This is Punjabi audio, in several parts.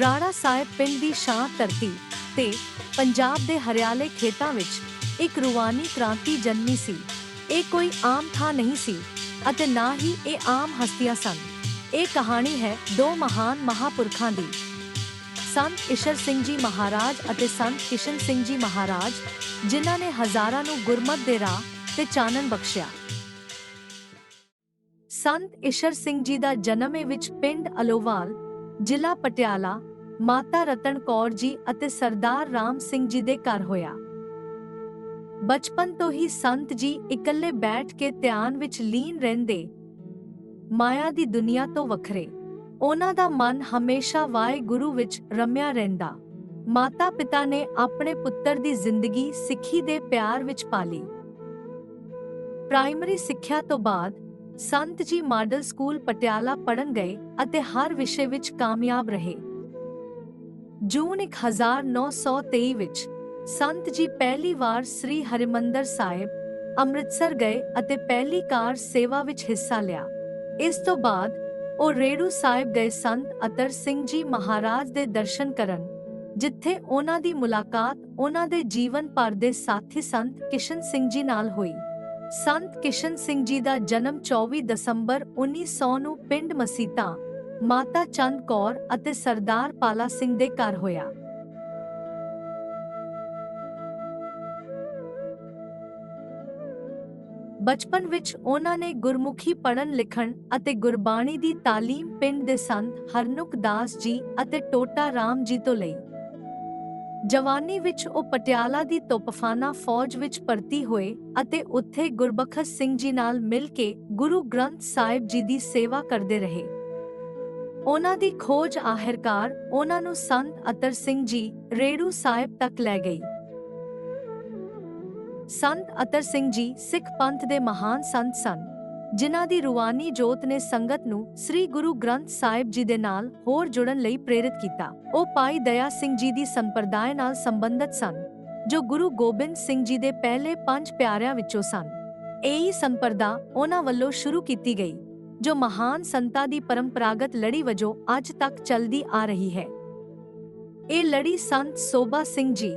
ਰਾਣਾ ਸਾਹਿਬ ਪਿੰਡ ਦੀ ਸ਼ਾਂਤ ਧਰਤੀ ਤੇ ਪੰਜਾਬ ਦੇ ਹਰਿਆਲੇ ਖੇਤਾਂ ਵਿੱਚ ਇੱਕ ਰੂਹਾਨੀ ਕ੍ਰਾਂਤੀ ਜਨਮੀ ਸੀ। ਇਹ ਕੋਈ ਆਮ ਥਾਂ ਨਹੀਂ ਸੀ ਅਤੇ ਨਾ ਹੀ ਇਹ ਆਮ ਹਸਤੀਆਂ ਸਨ। ਇਹ ਕਹਾਣੀ ਹੈ ਦੋ ਮਹਾਨ ਮਹਾਪੁਰਖਾਂ ਦੀ। ਸੰਤ ਇਸ਼ਰ ਸਿੰਘ ਜੀ ਮਹਾਰਾਜ ਅਤੇ ਸੰਤ ਕਿਸ਼ਨ ਸਿੰਘ ਜੀ ਮਹਾਰਾਜ, ਜਿਨ੍ਹਾਂ ਨੇ ਹਜ਼ਾਰਾਂ ਨੂੰ ਗੁਰਮਤ ਦੇ ਰਾਹ ਤੇ ਚਾਨਣ ਬਖਸ਼ਿਆ। ਸੰਤ ਇਸ਼ਰ ਸਿੰਘ ਜੀ ਦਾ ਜਨਮ ਇਹ ਵਿੱਚ ਪਿੰਡ ਅਲੋਵਾਲ ਜ਼ਿਲ੍ਹਾ ਪਟਿਆਲਾ, ਮਾਤਾ ਰਤਨ ਕੌਰ ਜੀ ਅਤੇ ਸਰਦਾਰ ਰਾਮ ਸਿੰਘ ਜੀ ਦੇ ਘਰ ਹੋਇਆ। ਬਚਪਨ ਤੋਂ ਹੀ ਸੰਤ ਜੀ ਇਕੱਲੇ ਬੈਠ ਕੇ ਧਿਆਨ ਵਿੱਚ ਲੀਨ ਰਹਿੰਦੇ, ਮਾਇਆ ਦੀ ਦੁਨੀਆ ਤੋਂ ਵੱਖਰੇ। ਉਹਨਾਂ ਦਾ ਮਨ ਹਮੇਸ਼ਾ ਵਾਹਿਗੁਰੂ ਵਿੱਚ ਰਮਿਆ ਰਹਿੰਦਾ। ਮਾਤਾ ਪਿਤਾ ਨੇ ਆਪਣੇ ਪੁੱਤਰ ਦੀ ਜ਼ਿੰਦਗੀ ਸਿੱਖੀ ਦੇ ਪਿਆਰ ਵਿੱਚ ਪਾਲੀ ਪ੍ਰਾਇਮਰੀ ਸਿੱਖਿਆ ਤੋਂ ਬਾਅਦ ਸੰਤ ਜੀ ਮਾਡਲ ਸਕੂਲ ਪਟਿਆਲਾ ਪੜਨ ਗਏ ਅਤੇ ਹਰ ਵਿਸ਼ੇ ਵਿੱਚ ਕਾਮਯਾਬ ਰਹੇ। ਜੂਨ 1923 ਵਿੱਚ ਸੰਤ ਜੀ ਪਹਿਲੀ ਵਾਰ ਸ੍ਰੀ ਹਰਿਮੰਦਰ ਸਾਹਿਬ, ਅੰਮ੍ਰਿਤਸਰ ਗਏ ਅਤੇ ਪਹਿਲੀ ਕਾਰ ਸੇਵਾ ਵਿੱਚ ਹਿੱਸਾ ਲਿਆ। ਇਸ ਤੋਂ ਬਾਅਦ ਉਹ ਰੇੜੂ ਸਾਹਿਬ ਗਏ ਸੰਤ ਅਤਰ ਸਿੰਘ ਜੀ ਮਹਾਰਾਜ ਦੇ ਦਰਸ਼ਨ ਕਰਨ, ਜਿੱਥੇ ਉਹਨਾਂ ਦੀ ਮੁਲਾਕਾਤ, ਉਹਨਾਂ ਦੇ ਜੀਵਨ ਭਰ ਦੇ ਸਾਥੀ ਸੰਤ ਕਿਸ਼ਨ ਸਿੰਘ ਜੀ ਨਾਲ ਹੋਈ। ਸੰਤ ਕਿਸ਼ਨ ਸਿੰਘ ਜੀ ਦਾ ਜਨਮ 24 ਦਸੰਬਰ 1900 ਨੂੰ ਪਿੰਡ ਮਸੀਤਾ, ਮਾਤਾ ਚੰਦ ਕੌਰ ਅਤੇ ਸਰਦਾਰ ਪਾਲਾ ਸਿੰਘ ਦੇ ਘਰ ਹੋਇਆ। ਬਚਪਨ ਵਿੱਚ ਉਹਨਾਂ ਨੇ ਗੁਰਮੁਖੀ ਪੜ੍ਹਨ, ਲਿਖਣ ਅਤੇ ਗੁਰਬਾਣੀ ਦੀ ਤਾਲੀਮ ਪਿੰਡ ਦੇ ਸੰਤ ਹਰਨੁਕ ਦਾਸ ਜੀ ਅਤੇ ਟੋਟਾ ਰਾਮ ਜੀ ਤੋਂ ਲਈ। ਜਵਾਨੀ ਵਿੱਚ ਉਹ ਪਟਿਆਲਾ ਦੀ ਤੋਪਫਾਨਾ ਫੌਜ ਵਿੱਚ ਭਰਤੀ ਹੋਏ ਅਤੇ ਉੱਥੇ ਗੁਰਬਖਸ਼ ਸਿੰਘ ਜੀ ਨਾਲ ਮਿਲ ਕੇ ਗੁਰੂ ਗ੍ਰੰਥ ਸਾਹਿਬ ਜੀ ਦੀ ਸੇਵਾ ਕਰਦੇ ਰਹੇ। ਉਹਨਾਂ ਦੀ ਖੋਜ ਆਖਿਰਕਾਰ ਉਹਨਾਂ ਨੂੰ ਸੰਤ ਅਤਰ ਸਿੰਘ ਜੀ ਰੇੜੂ ਸਾਹਿਬ ਤੱਕ ਲੈ ਗਈ। ਸੰਤ ਅਤਰ ਸਿੰਘ ਜੀ ਸਿੱਖ ਪੰਥ ਦੇ ਮਹਾਨ ਸੰਤ ਸਨ। ਜਿਨ੍ਹਾਂ ਦੀ ਰੂਹਾਨੀ ਜੋਤ ਨੇ ਸੰਗਤ ਨੂੰ ਸ੍ਰੀ ਗੁਰੂ ਗ੍ਰੰਥ ਸਾਹਿਬ ਜੀ ਦੇ ਨਾਲ ਹੋਰ ਜੁੜਨ ਲਈ ਪ੍ਰੇਰਿਤ ਕੀਤਾ। ਉਹ ਪਾਈ ਦਇਆ ਸਿੰਘ ਜੀ ਦੀ ਸੰਪਰਦਾਇ ਨਾਲ ਸੰਬੰਧਿਤ ਸਨ, ਜੋ ਗੁਰੂ ਗੋਬਿੰਦ ਸਿੰਘ ਜੀ ਦੇ ਪਹਿਲੇ ਪੰਜ ਪਿਆਰਿਆਂ ਵਿੱਚੋਂ ਸਨ। ਇਹੀ ਸੰਪਰਦਾ ਉਹਨਾਂ ਵੱਲੋਂ ਸ਼ੁਰੂ ਕੀਤੀ ਗਈ, ਜੋ ਮਹਾਨ ਸੰਤਾਂ ਦੀ ਪਰੰਪਰਾਗਤ ਲੜੀ ਵਜੋਂ ਅੱਜ ਤੱਕ ਚੱਲਦੀ ਆ ਰਹੀ ਹੈ। ਇਹ ਲੜੀ ਸੰਤ ਸੋਭਾ ਸਿੰਘ ਜੀ,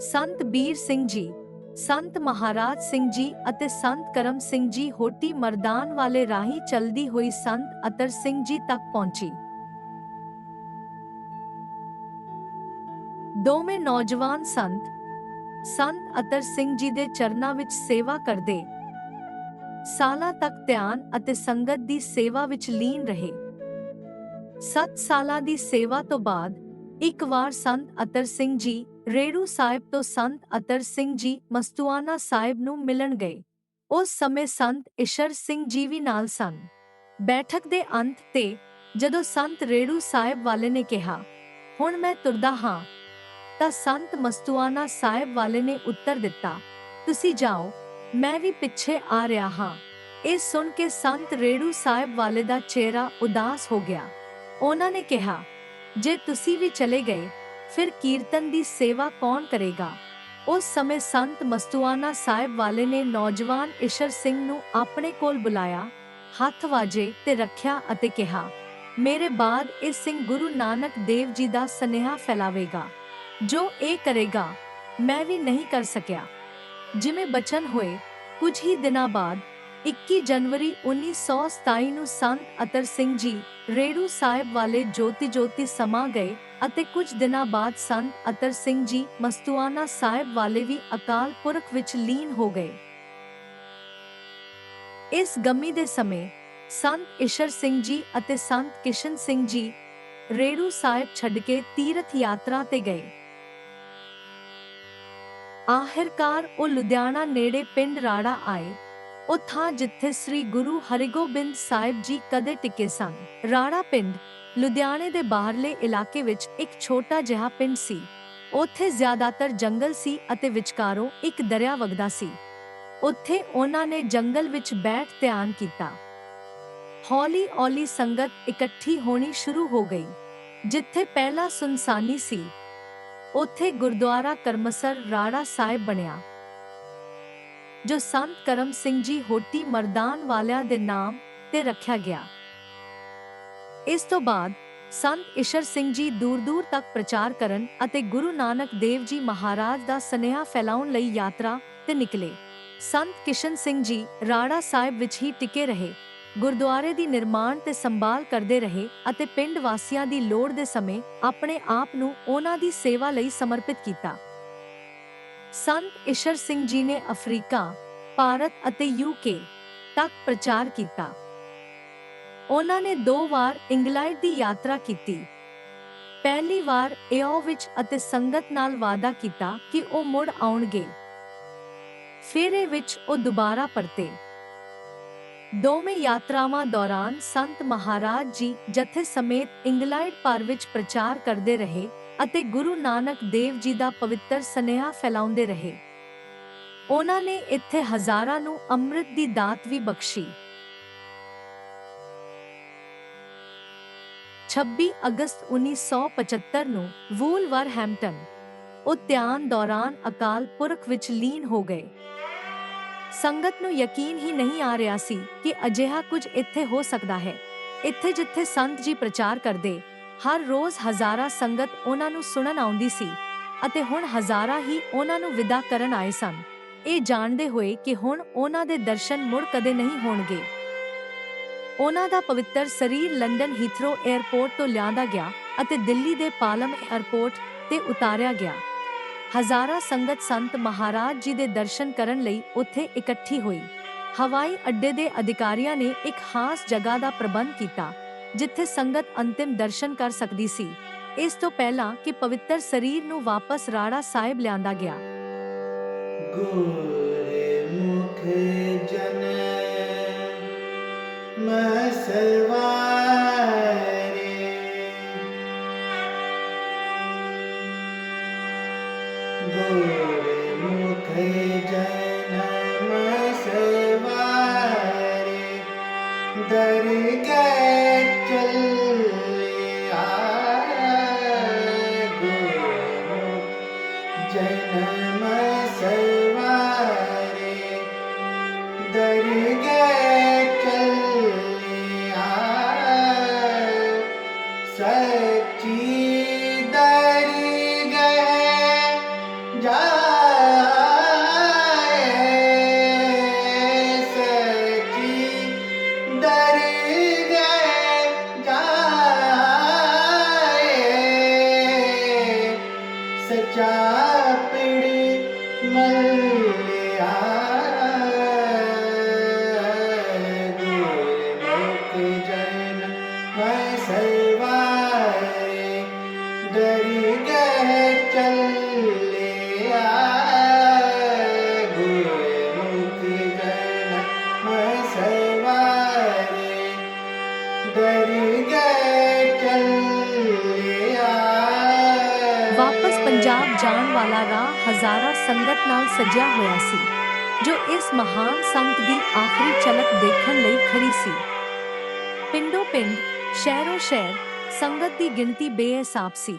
ਸੰਤ ਬੀਰ ਸਿੰਘ ਜੀ ਸੰਤ ਮਹਾਰਾਜ ਸਿੰਘ ਜੀ ਅਤੇ ਸੰਤ ਕਰਮ ਸਿੰਘ ਜੀ ਹੋਟੀ ਮਰਦਾਨ ਵਾਲੇ ਰਾਹੀ ਚਲਦੀ ਹੋਈ ਸੰਤ ਅਤਰ ਸਿੰਘ ਜੀ ਤੱਕ ਪਹੁੰਚੀ। ਦੋਵੇਂ ਨੌਜਵਾਨ ਸੰਤ ਸੰਤ ਅਤਰ ਸਿੰਘ ਜੀ ਦੇ ਚਰਨਾਂ ਵਿੱਚ ਸੇਵਾ ਕਰਦੇ। ਸਾਲਾਂ ਤੱਕ ਧਿਆਨ ਅਤੇ ਸੰਗਤ ਦੀ ਸੇਵਾ ਵਿੱਚ ਲੀਨ ਰਹੇ। 7 ਸਾਲਾਂ ਦੀ ਸੇਵਾ ਤੋਂ ਬਾਅਦ ਇੱਕ ਵਾਰ ਸੰਤ ਅਤਰ ਸਿੰਘ ਜੀ ਰੇੜੂ ਸਾਹਿਬ ਤੋਂ ਸੰਤ ਅਤਰ ਸਿੰਘ ਜੀ ਮਸਤੂਆਨਾ ਸਾਹਿਬ ਨੂੰ ਮਿਲਣ ਗਏ। ਉਸ ਸਮੇਂ ਸੰਤ ਇਸ਼ਰ ਸਿੰਘ ਜੀ ਵੀ ਨਾਲ ਸਨ। ਬੈਠਕ ਦੇ ਅੰਤ ਤੇ ਜਦੋਂ ਸੰਤ ਰੇੜੂ ਸਾਹਿਬ ਵਾਲੇ ਨੇ ਕਿਹਾ, ਹੁਣ ਮੈਂ ਤੁਰਦਾ ਹਾਂ। ਤਾਂ ਸੰਤ ਮਸਤੂਆਨਾ ਸਾਹਿਬ ਵਾਲੇ ਨੇ ਉੱਤਰ ਦਿੱਤਾ, ਤੁਸੀਂ ਜਾਓ, ਮੈਂ ਵੀ ਪਿੱਛੇ ਆ ਰਿਹਾ ਹਾਂ। ਇਹ ਸੁਣ ਕੇ ਸੰਤ ਰੇੜੂ ਸਾਹਿਬ ਵਾਲੇ ਦਾ ਚਿਹਰਾ ਉਦਾਸ ਹੋ ਗਿਆ। ਉਹਨਾਂ ਨੇ ਕਿਹਾ, ਜੇ ਤੁਸੀਂ ਵੀ ਚਲੇ ਗਏ ਫਿਰ ਕੀਰਤਨ ਦੀ ਸੇਵਾ ਕੌਣ ਕਰੇਗਾ? ਉਸ ਸਮੇਂ ਸੰਤ ਮਸਤੂਆਨਾ ਸਾਹਿਬ ਵਾਲੇ ਨੇ ਨੌਜਵਾਨ ਇਸ਼ਰ ਸਿੰਘ ਨੂੰ ਆਪਣੇ ਕੋਲ ਬੁਲਾਇਆ, ਹੱਥ ਵਾਜੇ ਤੇ ਰੱਖਿਆ ਅਤੇ ਕਿਹਾ, ਮੇਰੇ ਬਾਅਦ ਇਹ ਸਿੰਘ ਗੁਰੂ ਨਾਨਕ ਦੇਵ ਜੀ ਦਾ ਸਨੇਹਾ ਫੈਲਾਵੇਗਾ। ਜੋ ਇਹ ਕਰੇਗਾ, ਮੈਂ ਵੀ ਨਹੀਂ ਕਰ ਸਕਿਆ। ਜਿਵੇਂ ਬਚਨ ਹੋਏ, ਕੁਝ ਹੀ ਦਿਨਾਂ ਬਾਅਦ 21 ਜਨਵਰੀ 1927 ਨੂੰ ਸੰਤ ਅਤਰ ਸਿੰਘ ਜੀ ਰੇੜੂ ਸਾਹਿਬ ਵਾਲੇ ਜੋਤੀ ਜੋਤੀ ਸਮਾ ਗਏ ਅਤੇ ਕੁਝ ਦਿਨਾਂ ਬਾਅਦ ਸੰਤ ਅਤਰ ਸਿੰਘ ਜੀ ਮਸਤੂਆਨਾ ਸਾਹਿਬ ਵਾਲੇ ਵੀ ਅਕਾਲ ਪੁਰਖ ਵਿੱਚ ਲੀਨ ਹੋ ਗਏ। ਇਸ ਗਮੀ ਦੇ ਸਮੇਂ ਸੰਤ ਇਸ਼ਰ ਸਿੰਘ ਜੀ ਅਤੇ ਸੰਤ ਕਿਸ਼ਨ ਸਿੰਘ ਜੀ ਰੇੜੂ ਸਾਹਿਬ ਛੱਡ ਕੇ ਤੀਰਥ ਯਾਤਰਾ ਤੇ ਗਏ। ਆਖਿਰਕਾਰ ਉਹ ਲੁਧਿਆਣਾ ਨੇੜੇ ਪਿੰਡ ਰਾੜਾ ਆਏ। ਉਹ ਥਾਂ ਜਿੱਥੇ ਸ੍ਰੀ ਗੁਰੂ ਹਰਿਗੋਬਿੰਦ ਸਾਹਿਬ ਜੀ ਕਦੇ ਟਿਕੇ ਸਨ। ਰਾੜਾ ਪਿੰਡ ਲੁਧਿਆਣੇ ਦੇ ਬਾਹਰਲੇ ਇਲਾਕੇ ਵਿੱਚ ਇੱਕ ਛੋਟਾ ਜਿਹਾ ਪਿੰਡ ਸੀ। ਉੱਥੇ ਜ਼ਿਆਦਾਤਰ ਜੰਗਲ ਸੀ ਅਤੇ ਵਿਚਕਾਰੋਂ ਇੱਕ ਦਰਿਆ ਵਗਦਾ ਸੀ। ਉੱਥੇ ਉਹਨਾਂ ਨੇ ਜੰਗਲ ਵਿੱਚ ਬੈਠ ਧਿਆਨ ਕੀਤਾ। ਹੌਲੀ-ਹੌਲੀ ਸੰਗਤ ਇਕੱਠੀ ਹੋਣੀ ਸ਼ੁਰੂ ਹੋ ਗਈ, ਜਿੱਥੇ ਪਹਿਲਾ ਸੁਨਸਾਨੀ ਸੀ। ਉੱਥੇ ਗੁਰਦੁਆਰਾ ਕਰਮਸਰ ਰਾੜਾ ਸਾਹਿਬ ਬਣਿਆ, ਜੋ ਸੰਤ ਕਰਮ ਸਿੰਘ ਜੀ ਹੋਟੀ ਮਰਦਾਨ ਵਾਲਿਆਂ ਦੇ ਨਾਮ ਤੇ ਰੱਖਿਆ ਗਿਆ। ਇਸ ਤੋਂ ਬਾਅਦ ਸੰਤ ਇਸ਼ਰ ਸਿੰਘ ਜੀ ਦੂਰ-ਦੂਰ ਤੱਕ ਪ੍ਰਚਾਰ ਕਰਨ ਅਤੇ ਗੁਰੂ ਨਾਨਕ ਦੇਵ ਜੀ ਮਹਾਰਾਜ ਦਾ ਸਨੇਹਾ ਫੈਲਾਉਣ ਲਈ ਯਾਤਰਾ ਤੇ ਨਿਕਲੇ। ਸੰਤ ਕਿਸ਼ਨ ਸਿੰਘ ਜੀ ਰਾੜਾ ਸਾਹਿਬ ਵਿੱਚ ਹੀ ਟਿਕੇ ਰਹੇ, ਗੁਰਦੁਆਰੇ ਦੀ ਨਿਰਮਾਣ ਤੇ ਸੰਭਾਲ ਕਰਦੇ ਰਹੇ ਅਤੇ ਪਿੰਡ ਵਾਸੀਆਂ ਦੀ ਲੋੜ ਦੇ ਸਮੇਂ ਆਪਣੇ ਆਪ ਨੂੰ ਉਹਨਾਂ ਦੀ ਸੇਵਾ ਲਈ ਸਮਰਪਿਤ ਕੀਤਾ। ਸੰਤ ਇਸ਼ਰ ਸਿੰਘ ਜੀ ਨੇ ਅਫਰੀਕਾ, ਭਾਰਤ ਅਤੇ ਯੂਕੇ ਤੱਕ ਪ੍ਰਚਾਰ ਕੀਤਾ। ਉਹਨਾਂ ਨੇ ਦੋ ਵਾਰ ਇੰਗਲੈਂਡ ਦੀ ਯਾਤਰਾ ਕੀਤੀ। ਪਹਿਲੀ ਵਾਰ ਏਓ ਵਿੱਚ ਅਤੇ ਸੰਗਤ ਨਾਲ ਵਾਅਦਾ ਕੀਤਾ ਕਿ ਉਹ ਮੁੜ ਆਉਣਗੇ। ਫਿਰ ਇਹ ਵਿੱਚ ਉਹ ਦੁਬਾਰਾ ਪਰਤੇ। ਦੋਵੇਂ ਯਾਤਰਾਵਾਂ ਦੌਰਾਨ ਸੰਤ ਮਹਾਰਾਜ ਜੀ ਜਥੇ ਸਮੇਤ ਇੰਗਲੈਂਡ ਭਰ ਵਿੱਚ ਪ੍ਰਚਾਰ ਕਰਦੇ ਰਹੇ ਅਤੇ ਗੁਰੂ ਨਾਨਕ ਦੇਵ ਜੀ ਦਾ ਪਵਿੱਤਰ ਸਨੇਹਾ ਫੈਲਾਉਂਦੇ ਰਹੇ। ਉਹਨਾਂ ਨੇ ਇੱਥੇ ਹਜ਼ਾਰਾਂ ਨੂੰ ਅੰਮ੍ਰਿਤ ਦੀ ਦਾਤ ਵੀ ਬਖਸ਼ੀ। 26 ਅਗਸਤ 1975 ਨੂੰ ਵੂਲਵਰਹੈਂਪਟਨ ਉਦਿਆਨ ਦੌਰਾਨ ਅਕਾਲ ਪੁਰਖ ਵਿੱਚ ਲੀਨ ਹੋ ਗਏ। ਸੰਗਤ ਨੂੰ ਯਕੀਨ ਹੀ ਨਹੀਂ ਆ ਰਿਹਾ ਸੀ ਕਿ ਅਜਿਹਾ ਕੁਝ ਇੱਥੇ ਹੋ ਸਕਦਾ ਹੈ। ਇੱਥੇ ਜਿੱਥੇ ਸੰਤ ਜੀ ਪ੍ਰਚਾਰ ਕਰਦੇ, ਹਰ ਰੋਜ਼ ਹਜ਼ਾਰਾਂ ਸੰਗਤ ਉਹਨਾਂ ਨੂੰ ਸੁਣਨ ਆਉਂਦੀ ਸੀ ਅਤੇ ਹੁਣ ਹਜ਼ਾਰਾਂ ਹੀ ਉਹਨਾਂ ਨੂੰ ਵਿਦਾ ਕਰਨ ਆਏ ਸਨ। ਇਹ ਜਾਣਦੇ ਹੋਏ ਕਿ ਹੁਣ ਉਹਨਾਂ ਦੇ ਦਰਸ਼ਨ ਮੁੜ ਕਦੇ ਨਹੀਂ ਹੋਣਗੇ। ਉਹਨਾਂ ਦਾ ਪਵਿੱਤਰ ਸਰੀਰ ਲੰਡਨ ਹੀਥਰੋ 에ਅਰਪੋਰਟ ਤੋਂ ਲਿਆਂਦਾ ਗਿਆ ਅਤੇ ਦਿੱਲੀ ਦੇ ਪਾਲਮ 에ਅਰਪੋਰਟ ਤੇ ਉਤਾਰਿਆ ਗਿਆ। ਹਜ਼ਾਰਾਂ ਸੰਗਤ ਸੰਤ ਮਹਾਰਾਜ ਜੀ ਦੇ ਦਰਸ਼ਨ ਕਰਨ ਲਈ ਉੱਥੇ ਇਕੱਠੀ ਹੋਈ। ਹਵਾਈ ਅੱਡੇ ਦੇ ਅਧਿਕਾਰੀਆਂ ਨੇ ਇੱਕ ਖਾਸ ਜਗ੍ਹਾ ਦਾ ਪ੍ਰਬੰਧ ਕੀਤਾ, ਜਿੱਥੇ ਸੰਗਤ ਅੰਤਿਮ ਦਰਸ਼ਨ ਕਰ ਸਕਦੀ ਸੀ। ਇਸ ਤੋਂ ਪਹਿਲਾਂ ਕਿ ਪਵਿੱਤਰ ਸਰੀਰ ਨੂੰ ਵਾਪਸ ਰਾੜਾ ਸਾਹਿਬ ਲਿਆਂਦਾ ਗਿਆ। ਗੁਰੇ ਮੁਖ ਜਨ ਮੈਂ ਸਵਾਰੇ सचा पिड़ी मल ਜਾਣ ਵਾਲਾ ਰਾਹ ਹਜ਼ਾਰਾਂ ਸੰਗਤ ਨਾਲ ਸਜਿਆ ਹੋਇਆ ਸੀ, ਜੋ ਇਸ ਮਹਾਨ ਸੰਤ ਦੀ ਆਖਰੀ ਝਲਕ ਦੇਖਣ ਲਈ ਖੜੀ ਸੀ। ਪਿੰਡੋ ਪਿੰਡ, ਸ਼ਹਿਰੋ ਸ਼ਹਿਰ, ਸੰਗਤ ਦੀ ਗਿਣਤੀ ਬੇਹਿਸਾਬ ਸੀ।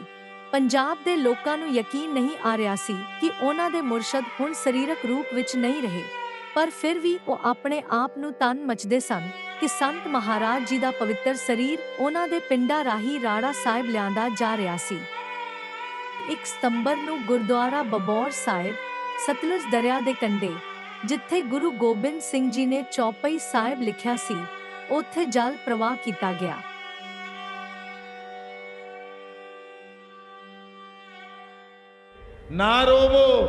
ਪੰਜਾਬ ਦੇ ਲੋਕਾਂ ਨੂੰ ਯਕੀਨ ਨਹੀਂ ਆ ਰਿਹਾ ਸੀ ਕਿ ਉਹਨਾਂ ਦੇ ਮੁਰਸ਼ਦ ਹੁਣ ਸਰੀਰਕ ਰੂਪ ਵਿੱਚ ਨਹੀਂ ਰਹੇ, ਪਰ ਫਿਰ ਵੀ ਉਹ ਆਪਣੇ ਆਪ ਨੂੰ ਤਨ ਮਚਦੇ ਸਨ ਕਿ ਸੰਤ ਮਹਾਰਾਜ ਜੀ ਦਾ ਪਵਿੱਤਰ ਸਰੀਰ ਉਹਨਾਂ ਦੇ ਪਿੰਡਾਂ ਰਾਹੀਂ ਰਾੜਾ ਸਾਹਿਬ ਲਿਆਂਦਾ ਜਾ ਰਿਹਾ ਸੀ। 1 ਸਤੰਬਰ ਨੂੰ ਗੁਰਦੁਆਰਾ ਬਬੌਰ ਸਾਹਿਬ, ਸਤਲੁਜ ਦਰਿਆ ਦੇ ਕੰਢੇ, ਜਿੱਥੇ ਗੁਰੂ ਗੋਬਿੰਦ ਸਿੰਘ ਜੀ ਨੇ ਚੌਪਈ ਸਾਹਿਬ ਲਿਖਿਆ ਸੀ, ਉੱਥੇ ਜਲ ਪ੍ਰਵਾਹ ਕੀਤਾ ਗਿਆ। ਨਾ ਰੋਵੋ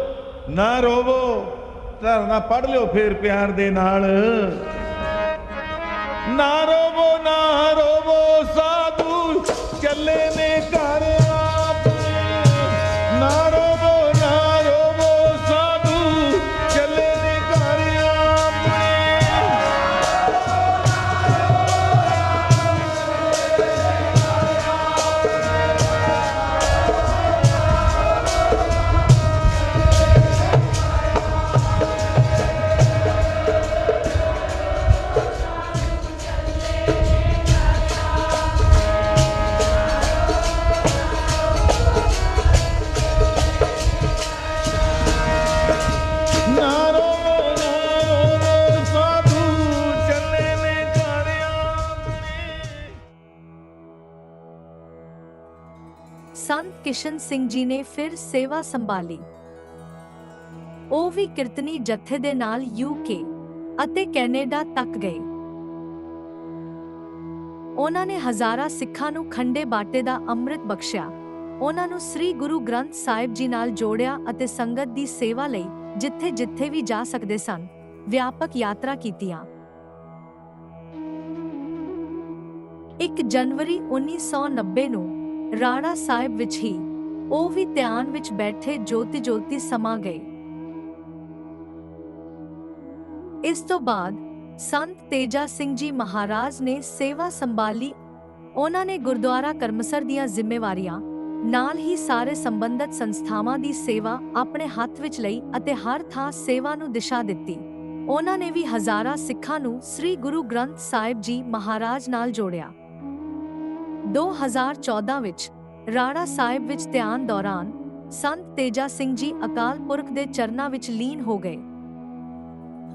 ਨਾ ਰੋਵੋ, ਧਰਨਾ ਪੜ ਲਿਓ ਫੇਰ ਪਿਆਰ ਦੇ ਨਾਲ। ਨਾ ਰੋਵੋ ਨਾ ਰੋਵੋ, ਸਾਧੂ ਚੱਲੇ ਨੇ ਘਰ। ਕਿਸ਼ਨ ਸਿੰਘ ਜੀ ਨੇ ਫਿਰ ਸੇਵਾ ਸੰਭਾਲੀ। ਉਹ ਵੀ ਕੀਰਤਨੀ ਜਥੇ ਦੇ ਨਾਲ ਯੂਕੇ ਅਤੇ ਕੈਨੇਡਾ ਤੱਕ ਗਏ। ਉਹਨਾਂ ਨੇ ਹਜ਼ਾਰਾਂ ਸਿੱਖਾਂ ਨੂੰ ਖੰਡੇ ਬਾਟੇ ਦਾ ਅੰਮ੍ਰਿਤ ਬਖਸ਼ਿਆ। ਉਹਨਾਂ ਨੂੰ ਸ੍ਰੀ ਗੁਰੂ ਗ੍ਰੰਥ ਸਾਹਿਬ ਜੀ ਨਾਲ ਜੋੜਿਆ ਅਤੇ ਸੰਗਤ ਦੀ ਸੇਵਾ ਲਈ ਜਿੱਥੇ-ਜਿੱਥੇ ਵੀ ਜਾ ਸਕਦੇ ਸਨ, ਵਿਆਪਕ ਯਾਤਰਾ ਕੀਤੀਆਂ। 1 ਜਨਵਰੀ 1990 ਨੂੰ ਰਾਣਾ ਸਾਹਿਬ ਵਿੱਚ ਹੀ ਉਹ ਵੀ ਧਿਆਨ ਵਿੱਚ ਬੈਠੇ ਜੋਤੀ-ਜੋਤੀ ਸਮਾ ਗਏ। ਇਸ ਤੋਂ ਬਾਅਦ ਸੰਤ ਤੇਜਾ ਸਿੰਘ ਜੀ ਮਹਾਰਾਜ ਨੇ ਸੇਵਾ ਸੰਭਾਲੀ। ਉਹਨਾਂ ਨੇ ਗੁਰਦੁਆਰਾ ਕਰਮਸਰ ਦੀਆਂ ਜ਼ਿੰਮੇਵਾਰੀਆਂ ਨਾਲ ਹੀ ਸਾਰੇ ਸੰਬੰਧਤ ਸੰਸਥਾਵਾਂ ਦੀ ਸੇਵਾ ਆਪਣੇ ਹੱਥ ਵਿੱਚ ਲਈ ਅਤੇ ਹਰ ਥਾਂ ਸੇਵਾ ਨੂੰ ਦਿਸ਼ਾ ਦਿੱਤੀ। ਉਹਨਾਂ ਨੇ ਵੀ ਹਜ਼ਾਰਾਂ ਸਿੱਖਾਂ ਨੂੰ ਸ੍ਰੀ ਗੁਰੂ ਗ੍ਰੰਥ ਸਾਹਿਬ ਜੀ ਮਹਾਰਾਜ ਨਾਲ ਜੋੜਿਆ। 2014 ਵਿੱਚ ਰਾਣਾ ਸਾਹਿਬ ਵਿੱਚ ਧਿਆਨ ਦੌਰਾਨ ਸੰਤ ਤੇਜਾ ਸਿੰਘ ਜੀ ਅਕਾਲ ਪੁਰਖ ਦੇ ਚਰਨਾਂ ਵਿੱਚ ਲੀਨ ਹੋ ਗਏ।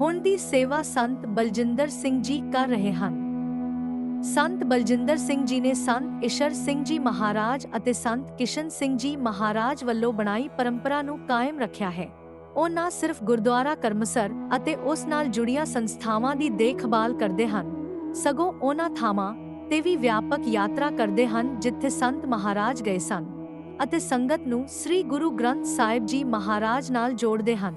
ਹੁਣ ਦੀ ਸੇਵਾ ਸੰਤ ਬਲਜਿੰਦਰ ਸਿੰਘ ਜੀ ਕਰ ਰਹੇ ਹਨ। ਸੰਤ ਬਲਜਿੰਦਰ ਸਿੰਘ ਜੀ ਨੇ ਸੰਤ ਇਸ਼ਰ ਸਿੰਘ ਜੀ ਮਹਾਰਾਜ ਅਤੇ ਸੰਤ ਕਿਸ਼ਨ ਸਿੰਘ ਜੀ ਮਹਾਰਾਜ ਵੱਲੋਂ ਬਣਾਈ ਪਰੰਪਰਾ ਨੂੰ ਕਾਇਮ ਰੱਖਿਆ ਹੈ। ਉਹ ਨਾ ਸਿਰਫ ਗੁਰਦੁਆਰਾ ਕਰਮਸਰ ਅਤੇ ਉਸ ਨਾਲ ਜੁੜੀਆਂ ਸੰਸਥਾਵਾਂ ਦੀ ਦੇਖਭਾਲ ਕਰਦੇ ਹਨ। ਸਗੋਂ ਉਹਨਾਂ ਥਾਵਾਂ ਤੇ ਵੀ ਵਿਆਪਕ ਯਾਤਰਾ ਕਰਦੇ ਹਨ ਜਿੱਥੇ ਸੰਤ ਮਹਾਰਾਜ ਗਏ ਸਨ ਅਤੇ ਸੰਗਤ ਨੂੰ ਸ੍ਰੀ ਗੁਰੂ ਗ੍ਰੰਥ ਸਾਹਿਬ ਜੀ ਮਹਾਰਾਜ ਨਾਲ ਜੋੜਦੇ ਹਨ।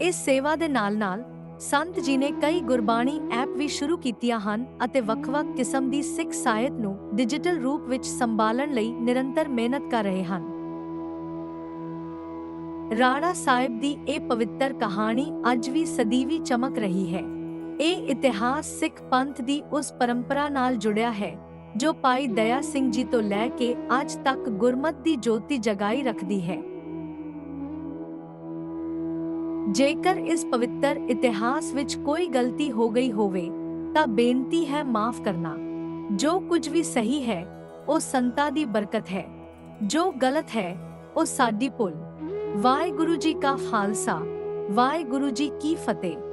ਇਸ ਸੇਵਾ ਦੇ ਨਾਲ-ਨਾਲ ਸੰਤ ਜੀ ਨੇ ਕਈ ਗੁਰਬਾਣੀ ਐਪ ਵੀ ਸ਼ੁਰੂ ਕੀਤੀਆਂ ਹਨ ਅਤੇ ਵੱਖ-ਵੱਖ ਕਿਸਮ ਦੀ ਸਿੱਖ ਸਾਹਿਤ ਨੂੰ ਡਿਜੀਟਲ ਰੂਪ ਵਿੱਚ ਸੰਭਾਲਣ ਲਈ ਨਿਰੰਤਰ ਮਿਹਨਤ ਕਰ ਰਹੇ ਹਨ। ਰਾਣਾ ਸਾਹਿਬ ਦੀ ਇਹ ਪਵਿੱਤਰ ਕਹਾਣੀ ਅੱਜ ਵੀ ਸਦੀਵੀ ਚਮਕ ਰਹੀ ਹੈ। ਇਹ ਇਤਿਹਾਸ ਸਿੱਖ ਪੰਥ ਦੀ ਉਸ ਪਰੰਪਰਾ ਨਾਲ ਜੁੜਿਆ ਹੈ, ਜੋ ਭਾਈ ਦਇਆ ਸਿੰਘ ਜੀ ਤੋਂ ਲੈ ਕੇ ਅੱਜ ਤੱਕ ਗੁਰਮਤ ਦੀ ਜੋਤੀ ਜਗਾਈ ਰੱਖਦੀ ਹੈ। ਜੇਕਰ ਇਸ ਪਵਿੱਤਰ ਇਤਿਹਾਸ ਵਿੱਚ ਕੋਈ ਗਲਤੀ ਹੋ ਗਈ ਹੋਵੇ, ਤਾਂ ਬੇਨਤੀ ਹੈ ਮਾਫ ਕਰਨਾ। ਜੋ ਕੁਝ ਵੀ ਸਹੀ ਹੈ, ਉਹ ਸੰਤਾਂ ਦੀ ਬਰਕਤ ਹੈ। ਜੋ ਗਲਤ ਹੈ, ਉਹ ਸਾਡੀ ਭੁੱਲ। ਵਾਹਿਗੁਰੂ ਜੀ ਕਾ ਖਾਲਸਾ, ਵਾਹਿਗੁਰੂ ਜੀ ਕੀ ਫਤਿਹ।